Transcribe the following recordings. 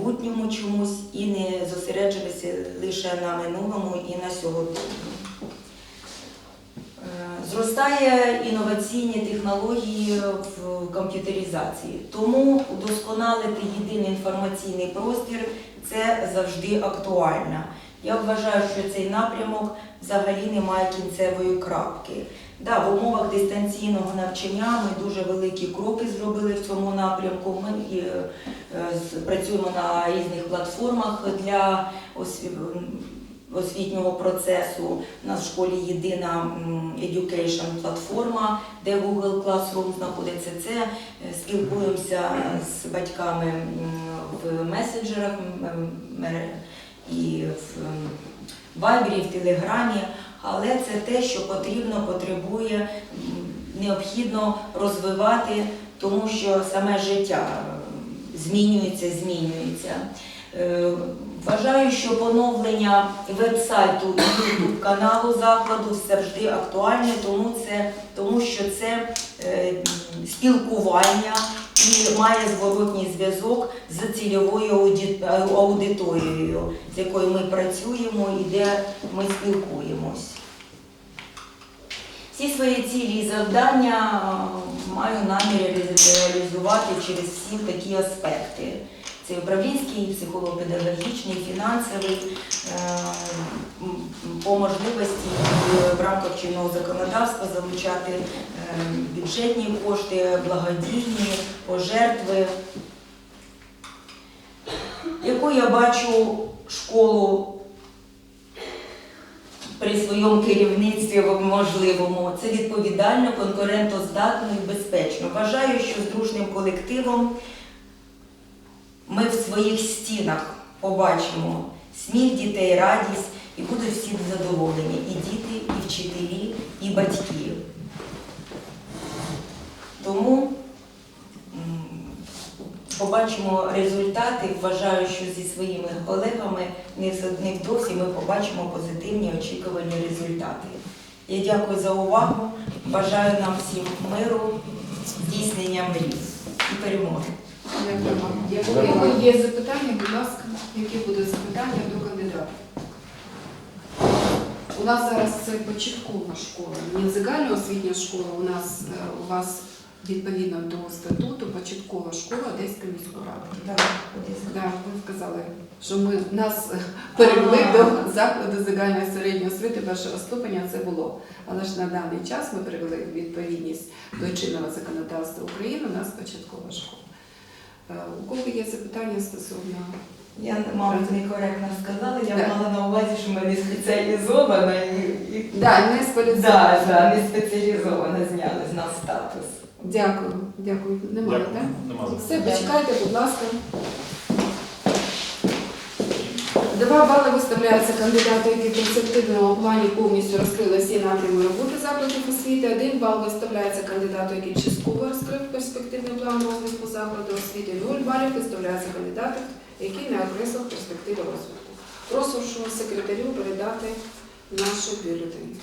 майбутньому чомусь і не зосереджуватися лише на минулому і на сьогодні. Е, Зростає інноваційні технології в комп'ютеризації, тому удосконалити єдиний інформаційний простір це завжди актуально. Я вважаю, що цей напрямок взагалі не має кінцевої крапки. Да, в умовах дистанційного навчання ми дуже великі кроки зробили в цьому напрямку. Ми і, е, працюємо на різних платформах для осві- освітнього процесу. У нас в школі єдина education платформа, де Google Classroom знаходиться. Це е, спілкуємося з батьками в месенджерах і в Вайбері, в Телеграмі. Але це те, що потрібно, потребує, необхідно розвивати, тому що саме життя змінюється, змінюється. Е, Вважаю, що поновлення веб-сайту і каналу закладу завжди актуальне, тому, це, тому що це е, спілкування і має зворотній зв'язок з цільовою аудиторією, з якою ми працюємо і де ми спілкуємось. Всі свої цілі і завдання маю намір реалізувати через всі такі аспекти. Це управлінський, психолого-педагогічний, фінансовий, е, по можливості в рамках чинного законодавства залучати е, бюджетні кошти, благодійні, пожертви. Яку я бачу школу при своєму керівництві можливому, це відповідально, конкурентоздатно і безпечно. Вважаю, що з дружним колективом ми в своїх стінах побачимо сміх дітей, радість і будуть всі задоволені. І діти, і вчителі, і батьки. Тому побачимо результати. Вважаю, що зі своїми колегами невдовзі ми побачимо позитивні очікувані результати. Я дякую за увагу. Бажаю нам всім миру, здійснення мрій і перемоги. Якщо є запитання, будь ласка, які будуть запитання до кандидата? У нас зараз це початкова школа, не загальна освітня школа. У нас е, у вас відповідно до статуту початкова школа Одеської міської ради. Так. Да, ви сказали, що ми нас е, перевели до закладу загальної середньої освіти першого ступеня. Це було. Але ж на даний час ми привели відповідність до чинного законодавства України. У нас початкова школа. Е, У кого є запитання стосовно Я, мабуть, некоректно сказала, я Да. мала на увазі, що ми не спеціалізована і, і... да, не спеціалізована. Да, да, не спеціалізована зняли з нас статус. Дякую, дякую. Немає, так? Нема запитань. Все, почекайте, будь ласка. Два бали виставляються кандидату, які в перспективному плані повністю розкрили всі напрями роботи закладів освіти. Один бал виставляється кандидату, який частково розкрив перспективний план розвитку закладу освіти. Нуль балів виставляється кандидату, який не окреслив перспективи розвитку. Прошу секретарю передати наші бюлетені.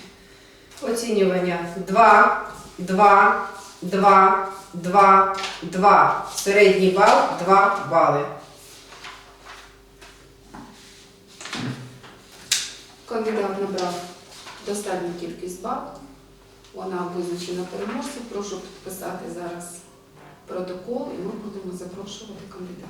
Оцінювання 2, 2, 2, 2, 2. Середній бал 2 бали. Кандидат набрав достатню кількість бал. Вона визначена переможцем. Прошу підписати зараз протокол і ми будемо запрошувати кандидата.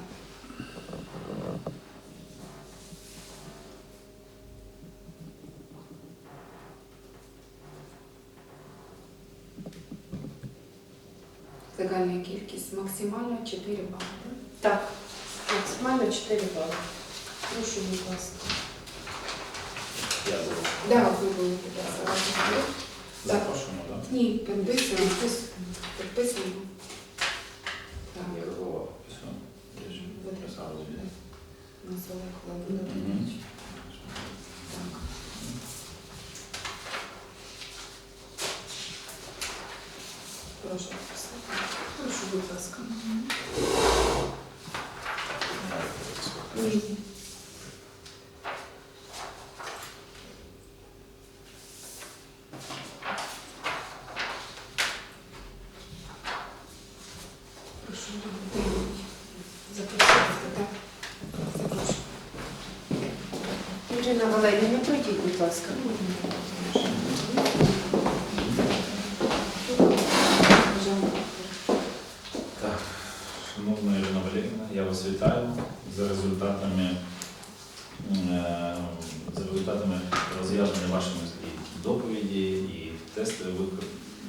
Загальна кількість максимально 4 бали. Так, максимально 4 бали. Прошу, будь ласка. Да, ви зараз. Запрошуємо, так? Ні, підписуємо. Підписуємо. Так. Якого? Все. Я ж написав, звідти. Назове Володимирович. Так. Прошу підписати. Прошу, будь ласка. Ні. Прошу, Володимирович. Записати, так? Ірина Валерійовна, пройдіть, будь ласка. Так, шановна Ірина Валерівна, я вас вітаю за результатами, е, за результатами розв'язання вашої доповіді і тести,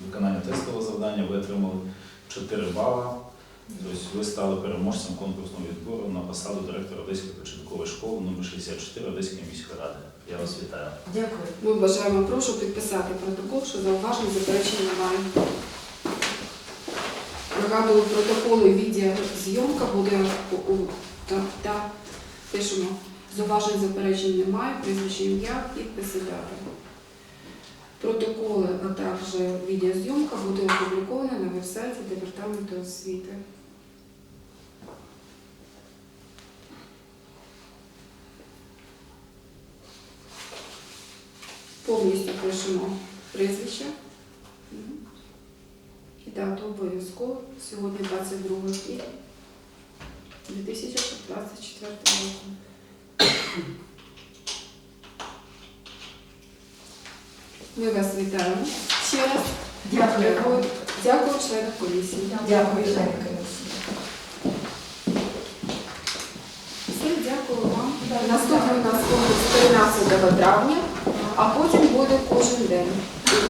виконання тестового завдання. Ви отримали 4 бала. Тобто ви стали переможцем конкурсного відбору на посаду директора Одеської початкової школи номер 64 Одеської міської ради. Я вас вітаю. Дякую. Ми бажаємо прошу підписати протокол, що зауважень заперечень немає. Нагадую, протоколи відеозйомка буде та, та пишемо. Зауважень заперечень немає, прізвище ім'я, підписи дати. Протоколи, а також відеозйомка буде опублікована на веб-сайті Департаменту освіти. Повністю пишемо прізвище і дату обов'язково. Сьогодні 22 квітня 2024 року. Ми вас вітаємо ще раз. Дякую. Дякую, Дякую членам комісії. Дякую, члени комісії. Все, дякую вам. Наступний у нас конкурс 13 травня, а потім буде кожен день.